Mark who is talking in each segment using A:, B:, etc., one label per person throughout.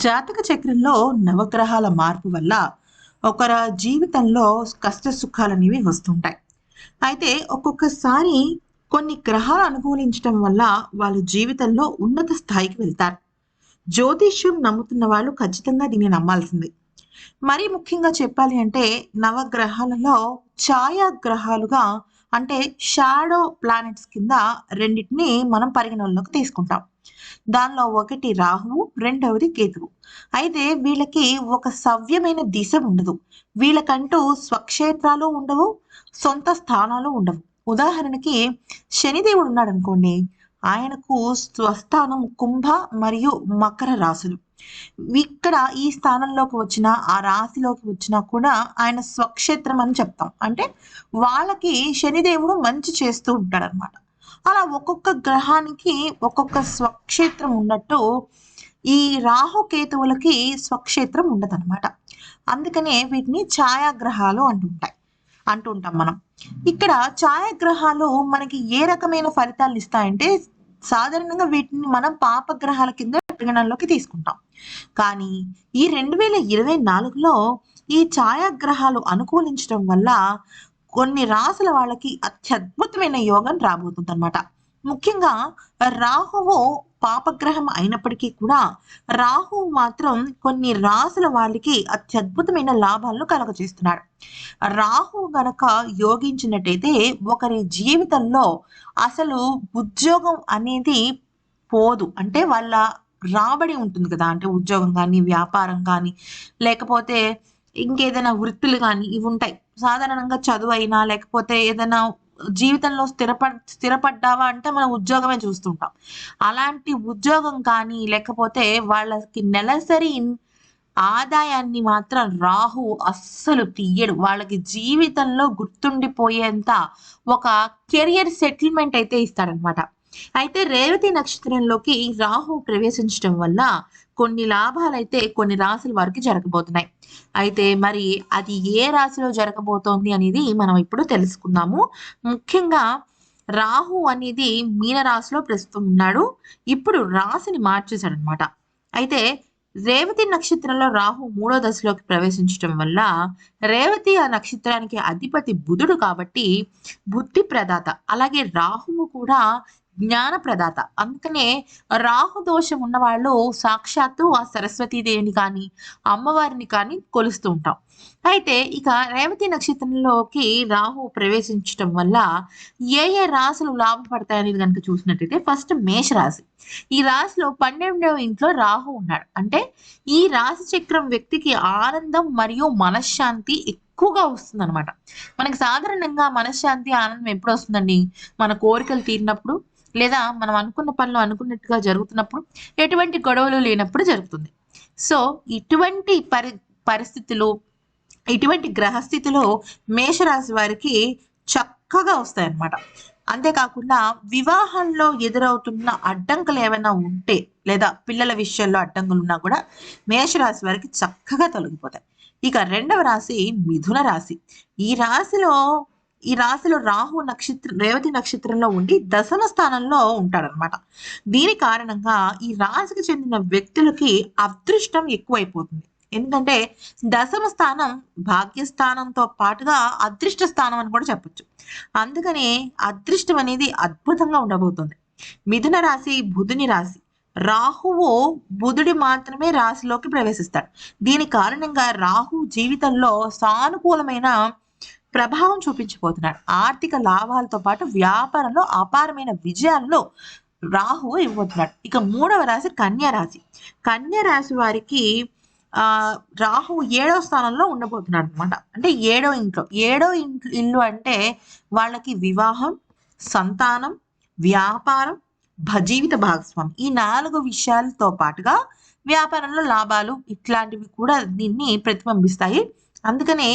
A: జాతక చక్రంలో నవగ్రహాల మార్పు వల్ల ఒకరి జీవితంలో కష్ట సుఖాలు అనేవి వస్తుంటాయి. అయితే ఒక్కొక్కసారి కొన్ని గ్రహాలు అనుకూలించడం వల్ల వాళ్ళ జీవితంలో ఉన్నత స్థాయికి వెళ్తారు. జ్యోతిష్యం నమ్ముతున్న వాళ్ళు ఖచ్చితంగా దీన్ని నమ్మాల్సింది. మరీ ముఖ్యంగా చెప్పాలి అంటే నవగ్రహాలలో ఛాయాగ్రహాలుగా అంటే షాడో ప్లానెట్స్ కింద రెండింటిని మనం పరిగణనలోకి తీసుకుంటాం. దానిలో ఒకటి రాహువు రెండవది కేతువు. అయితే వీళ్ళకి ఒక సవ్యమైన దిశ ఉండదు. వీళ్ళకంటూ స్వక్షేత్రాలు ఉండవు సొంత స్థానాలు ఉండవు. ఉదాహరణకి శనిదేవుడు ఉన్నాడు అనుకోండి ఆయనకు స్వస్థానం కుంభ మరియు మకర రాశులు. ఇక్కడ ఈ స్థానంలోకి వచ్చిన ఆ రాశిలోకి వచ్చినా కూడా ఆయన స్వక్షేత్రం అని చెప్తాం. అంటే వాళ్ళకి శనిదేవుడు మంచి చేస్తూ ఉంటాడు అనమాట అలా ఒక్కొక్క గ్రహానికి ఒక్కొక్క స్వక్షేత్రం ఉన్నట్టు ఈ రాహుకేతువులకి స్వక్షేత్రం ఉండదన్నమాట అందుకనే వీటిని ఛాయాగ్రహాలు అంటుంటాయి అంటుంటాం మనం. ఇక్కడ ఛాయాగ్రహాలు మనకి ఏ రకమైన ఫలితాలు ఇస్తాయంటే సాధారణంగా వీటిని మనం పాపగ్రహాల కింద పరిగణనలోకి తీసుకుంటాం. కానీ ఈ రెండు వేల ఇరవై నాలుగులో ఈ ఛాయాగ్రహాలు అనుకూలించడం వల్ల కొన్ని రాసుల వాళ్ళకి అత్యద్భుతమైన యోగం రాబోతుంది అనమాట ముఖ్యంగా రాహువు పాపగ్రహం అయినప్పటికీ కూడా రాహువు మాత్రం కొన్ని రాసుల వాళ్ళకి అత్యద్భుతమైన లాభాలను కలగజేస్తున్నాడు. రాహువు గనక యోగించినట్టయితే ఒకరి జీవితంలో అసలు ఉద్యోగం అనేది పోదు. అంటే వాళ్ళ రాబడి ఉంటుంది కదా అంటే ఉద్యోగం కానీ వ్యాపారం కానీ లేకపోతే ఇంకేదైనా వృత్తులు కానీ ఇవి ఉంటాయి. సాధారణంగా చదువు అయినా లేకపోతే ఏదైనా జీవితంలో స్థిరప స్థిరపడ్డావా అంటే మనం ఉద్యోగమే చూస్తుంటాం. అలాంటి ఉద్యోగం కానీ లేకపోతే వాళ్ళకి నెలసరి ఆదాయాన్ని మాత్రం రాహు అస్సలు తీయడు. వాళ్ళకి జీవితంలో గుర్తుండిపోయేంత ఒక కెరియర్ సెటిల్మెంట్ అయితే ఇస్తాడనమాట. అయితే రేవతి నక్షత్రంలోకి రాహు ప్రవేశించడం వల్ల కొన్ని లాభాలు అయితే కొన్ని రాశుల వారికి జరగబోతున్నాయి. అయితే మరి అది ఏ రాశిలో జరగబోతోంది అనేది మనం ఇప్పుడు తెలుసుకుందాము. ముఖ్యంగా రాహు అనేది మీన రాశిలో ప్రస్తుతం ఉన్నాడు. ఇప్పుడు రాశిని మార్చేశాడు అనమాట అయితే రేవతి నక్షత్రంలో రాహు మూడో దశలోకి ప్రవేశించడం వల్ల రేవతి ఆ నక్షత్రానికి అధిపతి బుధుడు కాబట్టి బుద్ధి ప్రదాత. అలాగే రాహువు కూడా జ్ఞాన ప్రదాత అందుకనే రాహు దోషం ఉన్న వాళ్ళు సాక్షాత్తు ఆ సరస్వతీదేవిని కానీ అమ్మవారిని కానీ కొలుస్తూ ఉంటాం. అయితే ఇక రేవతి నక్షత్రంలోకి రాహు ప్రవేశించడం వల్ల ఏ ఏ రాశులు లాభపడతాయనేది కనుక చూసినట్టయితే ఫస్ట్ మేషరాశి. ఈ రాశిలో పన్నెండవ ఇంట్లో రాహు ఉన్నాడు. అంటే ఈ రాశి చక్రం వ్యక్తికి ఆనందం మరియు మనశ్శాంతి ఎక్కువగా వస్తుంది అనమాట మనకి సాధారణంగా మనశ్శాంతి ఆనందం ఎప్పుడు వస్తుందండి? మన కోరికలు తీరినప్పుడు లేదా మనం అనుకున్న పనులు అనుకున్నట్టుగా జరుగుతున్నప్పుడు ఎటువంటి గొడవలు లేనప్పుడు జరుగుతుంది. సో ఇటువంటి పరి పరిస్థితులు ఇటువంటి గ్రహస్థితిలో మేషరాశి వారికి చక్కగా వస్తాయన్నమాట. అంతేకాకుండా వివాహంలో ఎదురవుతున్న అడ్డంకులు ఏమైనా ఉంటే లేదా పిల్లల విషయంలో అడ్డంకులు ఉన్నా కూడా మేషరాశి వారికి చక్కగా తొలగిపోతాయి. ఇక రెండవ రాశి మిథున రాశి. ఈ రాశిలో ఈ రాశిలో రాహు నక్షత్రం రేవతి నక్షత్రంలో ఉండి దశమ స్థానంలో ఉంటాడనమాట దీని కారణంగా ఈ రాశికి చెందిన వ్యక్తులకి అదృష్టం ఎక్కువైపోతుంది. ఎందుకంటే దశమ స్థానం భాగ్యస్థానంతో పాటుగా అదృష్ట స్థానం అని కూడా చెప్పొచ్చు. అందుకనే అదృష్టం అనేది అద్భుతంగా ఉండబోతుంది. మిథున రాశి బుధుని రాశి. రాహువు బుధుడి మాత్రమే రాశిలోకి ప్రవేశిస్తాడు. దీని కారణంగా రాహు జీవితంలో సానుకూలమైన ప్రభావం చూపించబోతున్నాడు. ఆర్థిక లాభాలతో పాటు వ్యాపారంలో అపారమైన విజయాల్లో రాహు ఇవ్వబోతున్నాడు. ఇక మూడవ రాశి కన్యా రాశి. కన్యా రాశి వారికి ఆ రాహు ఏడవ స్థానంలో ఉండబోతున్నాడు అనమాట అంటే ఏడో ఇంట్లో. ఏడో ఇంట్లో ఇల్లు అంటే వాళ్ళకి వివాహం సంతానం వ్యాపారం జీవిత భాగస్వామి. ఈ నాలుగు విషయాలతో పాటుగా వ్యాపారంలో లాభాలు ఇట్లాంటివి కూడా దీన్ని ప్రతిబింబిస్తాయి. అందుకనే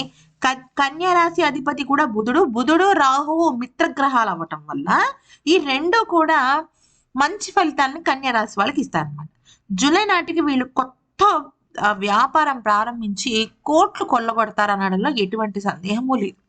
A: కన్యా రాశి అధిపతి కూడా బుధుడు. బుధుడు రాహువు మిత్రగ్రహాలు అవ్వటం వల్ల ఈ రెండు కూడా మంచి ఫలితాలను కన్యా రాశి వాళ్ళకి ఇస్తారనమాట జూలై నాటికి వీళ్ళు కొత్త వ్యాపారం ప్రారంభించి కోట్లు కొల్లగొడతారనడంలో ఎటువంటి సందేహము లేదు.